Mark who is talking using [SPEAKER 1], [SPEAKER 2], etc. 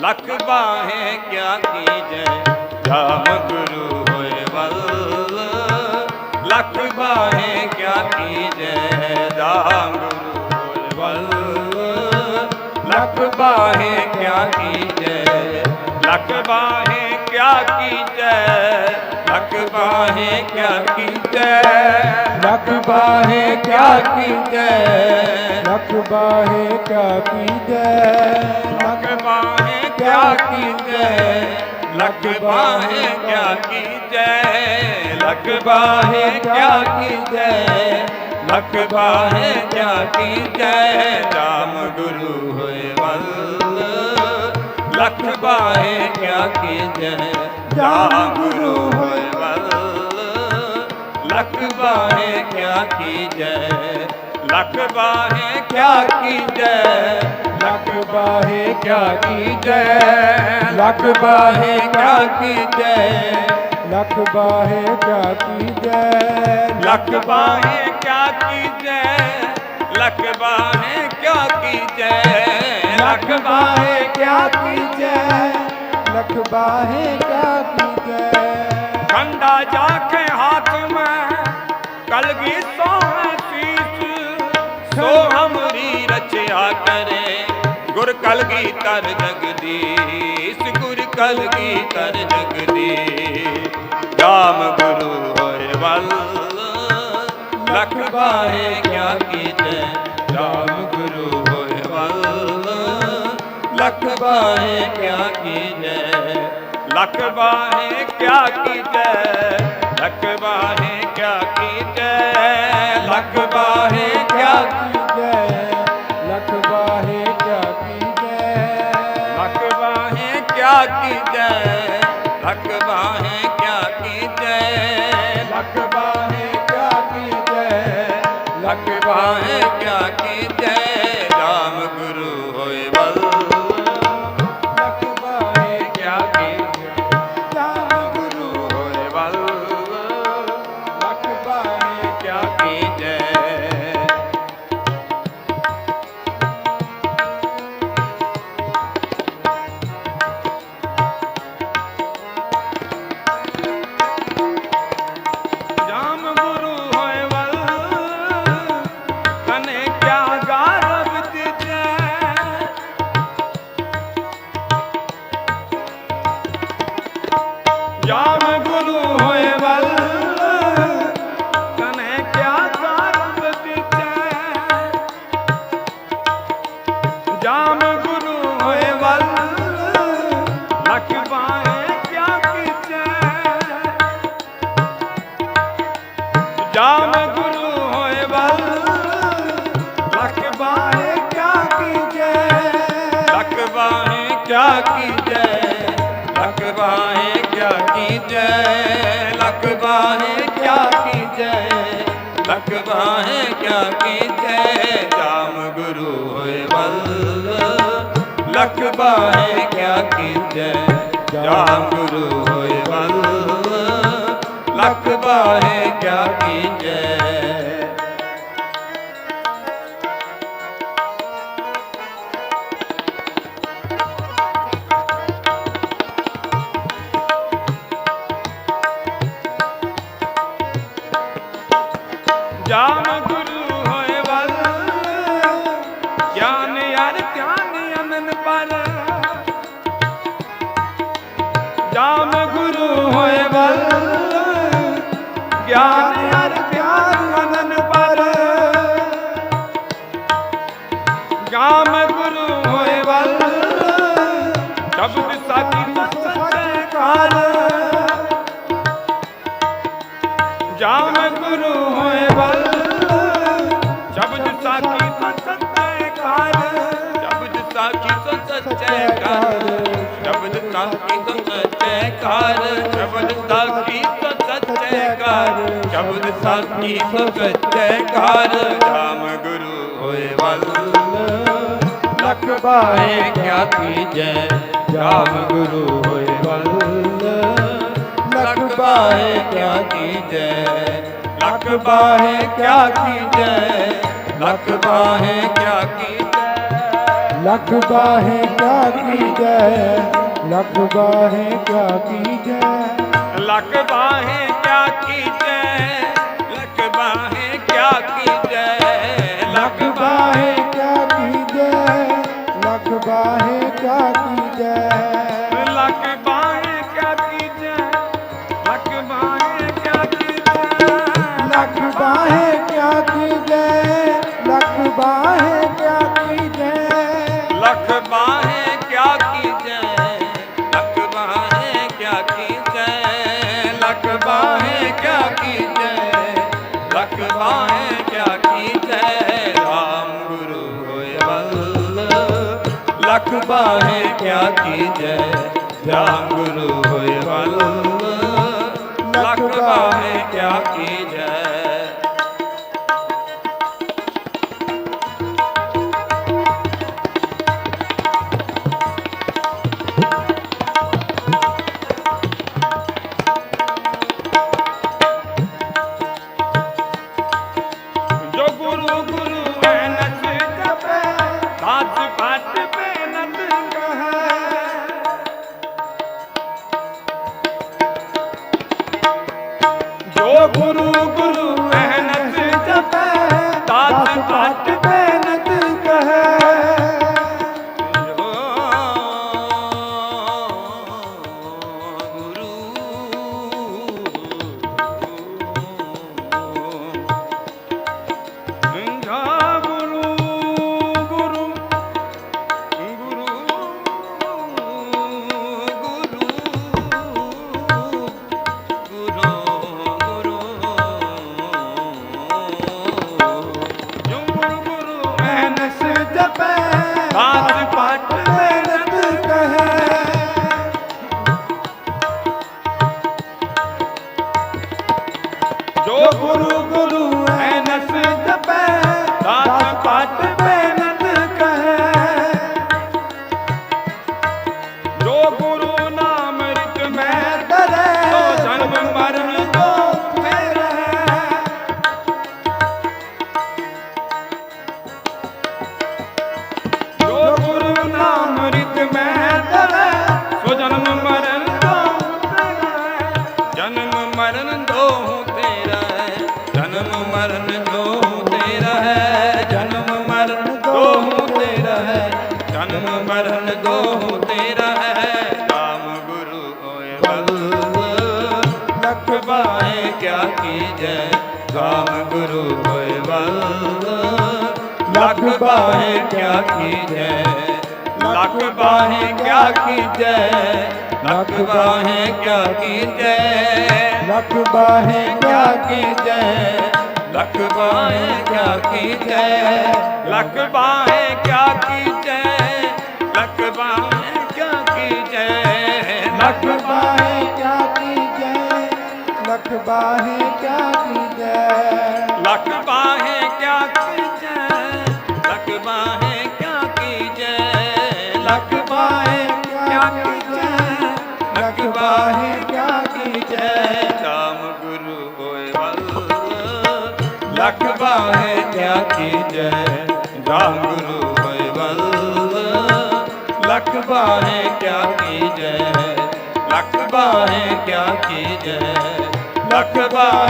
[SPEAKER 1] ਲਖ ਬਾਹੇ ਕਿਆ ਕੀਜੈ? ਰਾਮ ਗੁਰੂ ਹੋਏ ਵੱਲ। ਲਖ ਬਾਹੇ ਕਿਆ ਕੀਜੈ? ਰਾਮ ਗੁਰੂ ਹੋਏ ਵੱਲ। ਲਖ ਬਾਹੇ ਕਿਆ ਕੀਜੈ? ਲਖ ਬਾਹੇ ਕਿਆ ਕੀਜੈ? ਲਖ ਬਾਹੇ ਕਿਆ ਕੀਜੈ
[SPEAKER 2] ਲਖ ਬਾਹੇ ਕਿਆ
[SPEAKER 1] ਕੀਜੈ
[SPEAKER 2] ਲਖ ਬਾਹੇ ਕਿਆ ਕੀਜੈ
[SPEAKER 1] ਲਖ ਬਾਹੇ ਕਿਆ ਕੀਜੈ ਲਖ ਬਾਹੇ ਕਿਆ ਕੀਜੈ ਲਖ ਬਾਹੇ ਕਿਆ ਕੀਜੈ ਲਖ ਬਾਹੇ ਕਿਆ ਕੀਜੈ ਰਾਮ ਗੁਰੂ ਹੋਏ ਵੱਲ। ਲਖ ਬਾਹੇ ਕਿਆ ਕੀਜੈ ਰਾਮ ਗੁਰੂ ਹੋਏ ਲਖ ਬਾਹੇ ਕਿਆ ਕੀਜੈ? ਲਖ ਬਾਹੇ ਕਿਆ ਕੀਜੈ?
[SPEAKER 2] ਲਖ ਬਾਹੇ ਕਿਆ ਕੀਜੈ?
[SPEAKER 1] ਲਖ ਬਾਹੇ ਕਿਆ ਕੀਜੈ?
[SPEAKER 2] ਲਖ ਬਾਹੇ ਕਿਆ ਕੀਜੈ?
[SPEAKER 1] ਲਖ ਬਾਹੇ ਕਿਆ ਕੀਜੈ? ਲਖ ਬਾਹੇ ਕਿਆ ਕੀਜੈ?
[SPEAKER 2] ਲਖ ਬਾਹੇ ਕਿਆ ਕੀਜੈ? ਲਖ ਬਾਹੇ ਕਿਆ ਕੀਜੈ?
[SPEAKER 1] ਖੰਡਾ ਜਾਖੇ ਹਾਥ ਮੈਂ ਕਲਗੀ ਸੋਹੈ ਸੀਸ ਸੋ ਹਮਰੀ ਰਚਿਆ ਕਰੇ ਗੁਰ ਕਲਗੀ ਤਰ ਜਗਦੀਸ਼ ਗੁਰ ਕਲਗੀ ਤਰ ਜਗਦੀਸ਼ ਰਾਮ ਗੁਰੂ ਹੋਏ ਵੱਲ ਲਖ ਬਾਹੇ ਕਿਆ ਕੀਜੈ ਰਾਮ ਗੁਰੂ ਹੋਏ ਵੱਲ ਲਖ ਬਾਹੇ ਕਿਆ ਕੀਜੈ ਲਖ ਬਾਹੇ ਕਿਆ ਕੀਜੈ? ਲਖ ਬਾਹੇ ਕਿਆ ਕੀਜੈ? ਲਖ ਬਾਹੇ ਕਿਆ
[SPEAKER 2] ਕੀਜੈ? ਲਖ ਬਾਹੇ ਕਿਆ ਕੀਜੈ?
[SPEAKER 1] ਲਖ ਬਾਹੇ ਕਿਆ ਕੀਜੈ? ਲਖ ਬਾਹੇ ਕਿਆ ਕੀਜੈ?
[SPEAKER 2] ਲਖ ਬਾਹੇ ਕਿਆ ਕੀਜੈ?
[SPEAKER 1] ਲਖ ਬਾਹੇ ਕਿਆ
[SPEAKER 2] ਲਖ
[SPEAKER 1] ਕਿਆ ਕੀਜੈ ਜਾਮ ਗੁਰੂ ਹੋਏ ਵੱਲ। ਲਖ ਬਾਹੇ ਕਿਆ ਕੀਜੈ ਲਖ ਬਾਹੇ ਕਿਆ ਕੀਜੈ ਲਖ ਬਾਹੇ ਕਿਆ ਕੀਜੈ ਲਖ ਬਾਹੇ ਕਿਆ ਕੀਜੈ ਲਖ ਬਾਹੇ ਕਿਆ ਕੀਜੈ ਜਾਮ ਗੁਰੂ ਹੋਏ ਬਲ ਲਖ ਬਾਹੇ ਕਿਆ ਕੀਜੈ ਜਾਮ ਗੁਰੂ ਹੋਏ ਵੱਲ ਲੱਖ ਬਾਹੇ ਕਿਆ ਕੀਜੈ ਜਾਮ ਗੁਰੂ ਸ਼ਬਦ ਸਾਖੀ ਸੱਚੇ ਕਰ ਸ਼ਬਦ ਸਾਖੀ ਸੱਚੇ ਕਰ RAM ਗੁਰੂ ਹੋਏ ਵੱਲ।
[SPEAKER 2] ਲਖ ਬਾਏ
[SPEAKER 1] ਗਿਆਤੀ ਜੈ RAM ਗੁਰੂ ਹੋਏ ਵੱਲ। ਲਖ ਬਾਏ ਗਿਆਤੀ ਜੈ, ਲਖ ਬਾਏ ਕਿਆ ਕੀਜੈ ਲਖ ਬਾਏ ਕਿਆ ਕੀਜੈ ਲਖ ਬਾਹੇ ਕਿਆ ਕੀਜੈ ਲੱਖ ਬਾਹੇ ਕਿਆ ਕੀਜੈ? ਲੱਖ ਬਾਹੇ ਕਿਆ ਕੀਜੈ? ਲੱਖ ਬਾਹੇ ਕਿਆ ਕੀਜੈ? ਲਖ ਬਾਹੇ ਕਿਆ ਕੀਜੈ? ਲਖ ਬਾਹੇ ਕਿਆ ਕੀਜੈ? ਬਾਹੇ ਲਖ ਕੀਜੈ ਲੱਖ ਕਿਆ ਕੀਜੈ ਰਾਮ ਗੁਰੂ ਹੋਏ ਵੱਲ। ਲੱਖ ਬਾਹੇ ਕਿਆ ਕੀਜੈ ਰਾਮ ਗੁਰੂ ਹੋਏ ਵੱਲ। ਲੱਖ ਬਾਹੇ ਕਿਆ ਕੀਜੈ ਗੁਰੂ ਤੇਰਾ ਹੈ, ਰਾਮ ਗੁਰੂ ਹੋਏ ਵੱਲ।
[SPEAKER 2] ਲਖ
[SPEAKER 1] ਬਾਏ ਕਿਆ ਕੀਜੈ, ਰਾਮ ਗੁਰੂ ਹੋਏ ਵੱਲ। ਲੱਖ ਬਾਹੇ ਕਿਆ ਕੀਜੈ, ਲੱਖ ਬਾਹੇ ਕਿਆ ਕੀਜੈ,
[SPEAKER 2] ਲੱਖ ਬਾਹੇ
[SPEAKER 1] ਕਿਆ ਕੀਜੈ। ਲਖ ਬਾਹੇ ਕਿਆ ਕੀਜੈ, ਲੱਖ ਬਾਹੇ ਕਿਆ ਕੀਜੈ, ਲੱਖ ਬਾਹੇ ਕਿਆ ਕੀਜੈ।
[SPEAKER 2] ਲਖ ਬਾਹੇ ਕਿਆ ਕੀਜੈ ਲਖ ਬਾਹੇ ਕਿਆ ਕੀਜੈ
[SPEAKER 1] ਲੱਖ ਬਾਹੇ ਕਿਆ ਕੀਜੈ ਲੱਖ ਬਾਹੇ ਕਿਆ ਕੀਜੈ ਲੱਖ ਬਾਹੇ ਕਿਆ ਕੀਜੈ ਲੱਖ ਬਾਹੇ ਕਿਆ ਕੀਜੈ ਰਾਮ ਗੁਰੂ ਹੋਏ ਵੱਲ। ਲੱਖ ਬਾਹੇ ਕਿਆ ਕੀਜੈ ਰਾਮ ਗੁਰੂ ਹੋਏ ਵੱਲ। ਲੱਖ ਬਾਹੇ ਕਿਆ ਕੀਜੈ ਲੱਖ ਬਾਹੇ ਕਿਆ ਕੀਜੈ ਲੱਖ ਬਾਹੇ